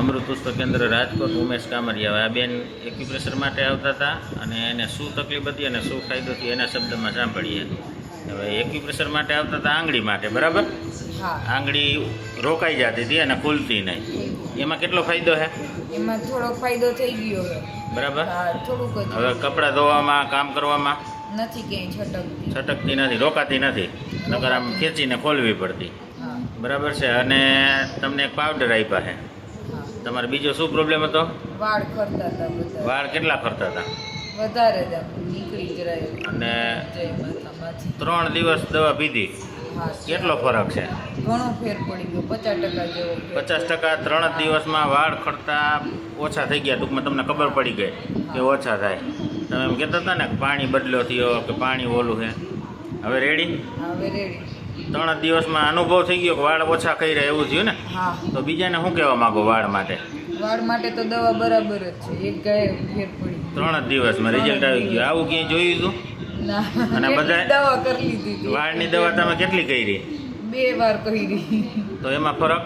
અમૃત કેન્દ્ર રાજકોટ ઉમેશ કામરિયા. આ બેન એક્યુપ્રેશર માટે આવતા હતા અને એને શું તકલીફ હતી અને શું ફાયદો થયો એના શબ્દમાં સાંભળીએ. હવે એક્યુપ્રેશર માટે આવતા હતા આંગળી માટે બરાબર? આંગળી રોકાઈ જતી હતી અને ખુલતી નહીં. એમાં કેટલો ફાયદો છે એમાં થોડો ફાયદો થઈ ગયો બરાબર? થોડુંક હવે કપડાં ધોવામાં કામ કરવામાં? નથી ક્યાંય છટકતી. છટકતી નથી રોકાતી નથી. નકર આમ ખેંચીને ખોલવી પડતી. બરાબર છે. અને તમને એક પાવડર આપ્યા છે તમારે બીજો શું પ્રોબ્લેમ હતો? વાળ ખરતા હતા વાળ કેટલા ખરતા હતા? વધારે જ નીકળી જરાય અને ત્રણ દિવસ દવા પીધી. કેટલો ફરક છે? ઘણો ફેર પડી ગયો પચાસ ટકા જેવો પચાસ ટકા ત્રણ જ દિવસમાં વાળ ખરતા ઓછા થઈ ગયા. ટૂંકમાં તમને ખબર પડી ગઈ કે ઓછા થાય. તમે એમ કહેતા હતા ને કે પાણી બદલો થયો કે પાણી ઓલું છે. હવે રેડી હવે રેડી ત્રણ દિવસમાં અનુભવ થઈ ગયો કે વાળ ઓછા ખાઈ રહ્યા એવું થયું ને? હા. તો બીજાને શું કહેવા માંગો વાળ માટે? વાળ માટે તો દવા બરાબર જ છે એક ગાય ફેર પડી. ત્રણ જ દિવસમાં રિઝલ્ટ આવી ગયું. આવું ક્યાંય જોયું હતું અને બધા દવા કરી લીધી વાળની દવા તમે કેટલી કરી? બે વાર કરી. તો એમાં ફરક?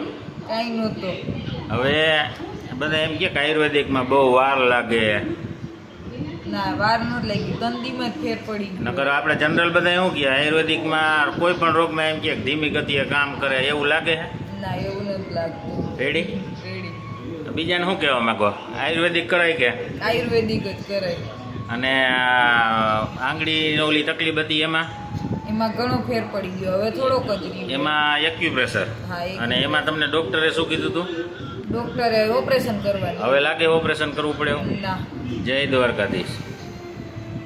કાંઈ નહોતો. હવે બધા એમ કે આયુર્વેદિકમાં બહુ વાર લાગે. ના વાર ન લાગી તંદીમાં ફેર પડી નકર આપણે જનરલ બધા એવું કે આયુર્વેદિકમાં કોઈ પણ રોગમાં એમ કે ધીમી ગતિએ કામ કરે એવું લાગે ના એવું નથી લાગતું. રેડી? રેડી. બીજાને શું કહેવા માંગો? આયુર્વેદિક કરાય કે? આયુર્વેદિક જ કરાય. અને આંગળી ઓલી તકલીફ હતી એમાં? એમાં ઘણો ફેર પડી ગયો હવે થોડોક જ એમાં એક્યુપ્રેશર અને એમાં તમને ડૉક્ટરે શું કીધું હતું ડોક્ટરે ઓપરેશન કરવાનું. હવે લાગે ઓપરેશન કરવું પડે ના. જય દ્વારકાધીશ.